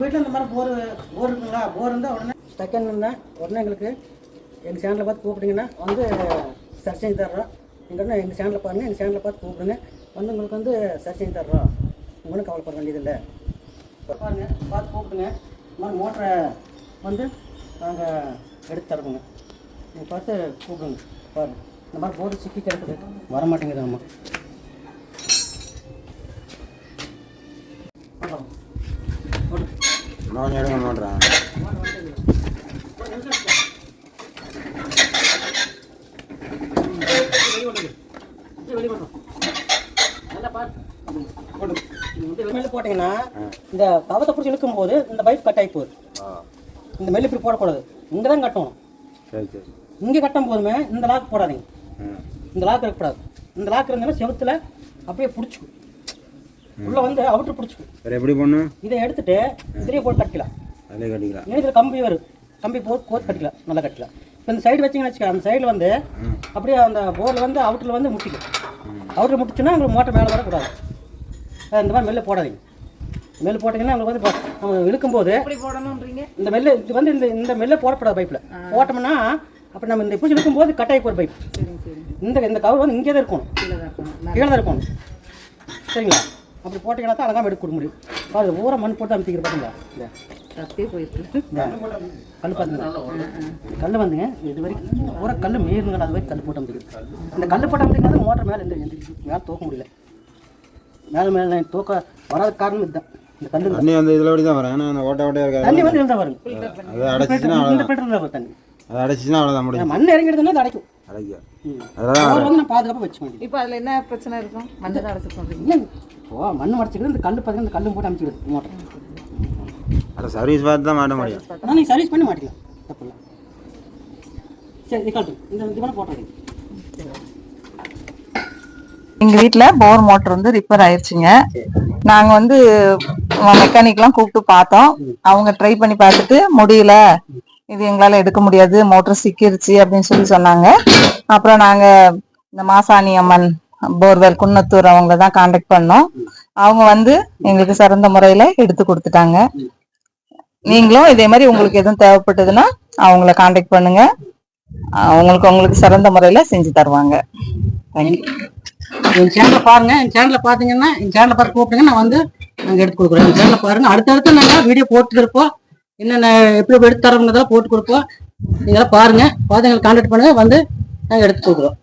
வீட்டில் இந்த மாதிரி போர் போர் இருக்குங்களா? போர் இருந்தால் உடனே செகண்ட்னா உடனே எங்களுக்கு எங்கள் சேனலை பார்த்து கூப்பிட்டீங்கன்னா வந்து சர்ச் செஞ்சு தர்றோம். எங்கன்னா எங்கள் சேனலில் பாருங்கள் எங்கள் சேனலை பார்த்து கூப்பிடுங்க. வந்து உங்களுக்கு வந்து சர்ச் செஞ்சு தர்றோம். உங்களும் கவலைப்பட வேண்டியதில்லை. பாருங்கள் பார்த்து கூப்பிடுங்க. இந்த மாதிரி மோட்டரை வந்து நாங்கள் எடுத்து தருவோங்க நீங்கள் பார்த்து கூப்பிடுங்க. பாருங்கள் இந்த மாதிரி போர்டு சிக்கி கிடக்குது. வர மாட்டேங்குது ஆமாம் நான் எடுக்க மாட்டேன் மெல்லு போட்டிங்கன்னா இந்த கவத்தை பிடிச்சி இழுக்கும் போது இந்த பைப் கட் ஆகி போகுது. இந்த மெல்லு இப்படி போடக்கூடாது. இங்கே தான் கட்டணும். சரி சரி. இங்கே கட்டும் போதுமே இந்த லாக் போடாதீங்க. இந்த லாக் இருக்கக்கூடாது. இந்த லாக் இருந்ததுன்னா செவுத்துல அப்படியே பிடிச்சிக்கும். உள்ள வந்து அவுட்ரு பிடிச்சிக்கும். வேறு எப்படி பண்ணும் இதை எடுத்துட்டு இதுலேயே போட்டு கட்டிக்கலாம் அதிலே கட்டிக்கலாம். இதில் கம்பி வரும். கம்பி போட்டு கோத்து கட்டிக்கலாம். நல்லா கட்டிக்கலாம். இப்போ இந்த சைடு வச்சிங்கன்னு வச்சுக்க அந்த சைடில் வந்து அப்படியே அந்த போர்டில் வந்து அவுட்டரில் வந்து முட்டிக்கும். அவுட்டர் முட்டுச்சுன்னா உங்களுக்கு மோட்டர் மேலே வரக்கூடாது. இந்த மாதிரி மெல்ல போடாதீங்க. மெல்ல போட்டிங்கன்னா உங்களுக்கு வந்து நம்ம இழுக்கும்போது இந்த மெல்ல இது வந்து இந்த இந்த மெல்ல போடக்கூடாது பைப்பில் போட்டோம்னா அப்போ நம்ம இந்த பூச்சி இழுக்கும்போது கட்டாயி போகிற பைப் இந்த இந்த கவர் வந்து இங்கே தான் இருக்கணும். கீழே தான் இருக்கணும். கீழே தான் இருக்கணும். சரிங்களா? அப்படி போட்டிங்கன்னா தான் அழகாக எடுக்க கொடுக்க முடியும் பாருங்க ஊரை மண் போட்டு அமைத்திக்கிற பார்த்தீங்களா இந்த. தப்பே போயிருக்கு இந்த. கல் பாருங்க. கல் வந்துங்க. இது வரைக்கும் பூரா கல் மீறுங்க அது வரைக்கும் கல் போட்டு அமைச்சிருக்கு இந்த கல் போட்டு அமைச்சிங்கன்னா மோட்டர் மேலே எந்த மேலே தூக்க முடியல. மேலே மேலே தூக்க வராத காரணம் இதுதான். இந்த தண்ணி வந்து இதில் அப்படி தான் வரும் ஏன்னா அந்த ஓட்ட ஓட்டையாக இருக்காது. தண்ணி வந்து இருந்தால் வருங்க அது அடைச்சிச்சுன்னா இந்த அவ்வளோதான் வரும் தண்ணி. அது அடைச்சிச்சுன்னா அவ்வளோதான் முடியும் மண் இறங்கிடுதுன்னா அது அடைக்கும். ம். அதெல்லாம் வந்து நான் பாதுகாப்பாக வச்சுக்க வேண்டியது. இப்போ அதில் என்ன பிரச்சனை இருக்கும்? மஞ்சள் அடைச்சு சொல்றீங்க இல்லை ஓ மண் மடிச்சுக்கிட்டு இந்த கல் பார்த்தீங்கன்னா இந்த கல்லும் போட்டு அமைச்சிக்கிது மோட்டர். அதை சர்வீஸ் பார்த்து தான் மாட்ட முடியும். ஆனால் நீங்கள் சர்வீஸ் பண்ணி மாட்டிக்கலாம். தப்பு இல்லை சரி இது கட்டும் இந்த இது வேணால் போட்டுறீங்க எங்க வீட்ல போர் மோட்டர் வந்து ரிப்பேர் ஆயிருச்சுங்க. நாங்க வந்து மெக்கானிக்லாம் கூப்பிட்டு பார்த்தோம். அவங்க ட்ரை பண்ணி பார்த்துட்டு முடியல. இது எங்களால் எடுக்க முடியாது மோட்டர் சிக்கிருச்சு அப்படின்னு சொல்லி சொன்னாங்க. அப்புறம் நாங்கள் இந்த மாசாணி அம்மன் போர்வெல் குன்னத்தூர் அவங்கள தான் காண்டாக்ட் பண்ணோம். அவங்க வந்து எங்களுக்கு சிறந்த முறையில் எடுத்து கொடுத்துட்டாங்க. நீங்களும் இதே மாதிரி உங்களுக்கு எதுவும் தேவைப்பட்டதுன்னா அவங்கள காண்டாக்ட் பண்ணுங்க. அவங்களுக்கு உங்களுக்கு சிறந்த முறையில் செஞ்சு தருவாங்க. என் சேனலை பாருங்க. என் சேனலை பார்த்தீங்கன்னா என் சேனலை பார்த்து கூப்பிடுங்க. நான் வந்து நாங்கள் எடுத்து கொடுக்குறோம். என் சேனலை பாருங்க. அடுத்தடுத்து நாங்கள் வீடியோ போட்டுட்டு இருப்போம். என்னென்ன எப்படி எப்படி எடுத்து தரோங்கிறதெல்லாம் போட்டு கொடுப்போம். நீங்களாம் பாருங்க. பார்த்து எங்களுக்கு கான்டாக்ட் பண்ணுங்கள் வந்து நாங்கள் எடுத்து கொடுக்குறோம்.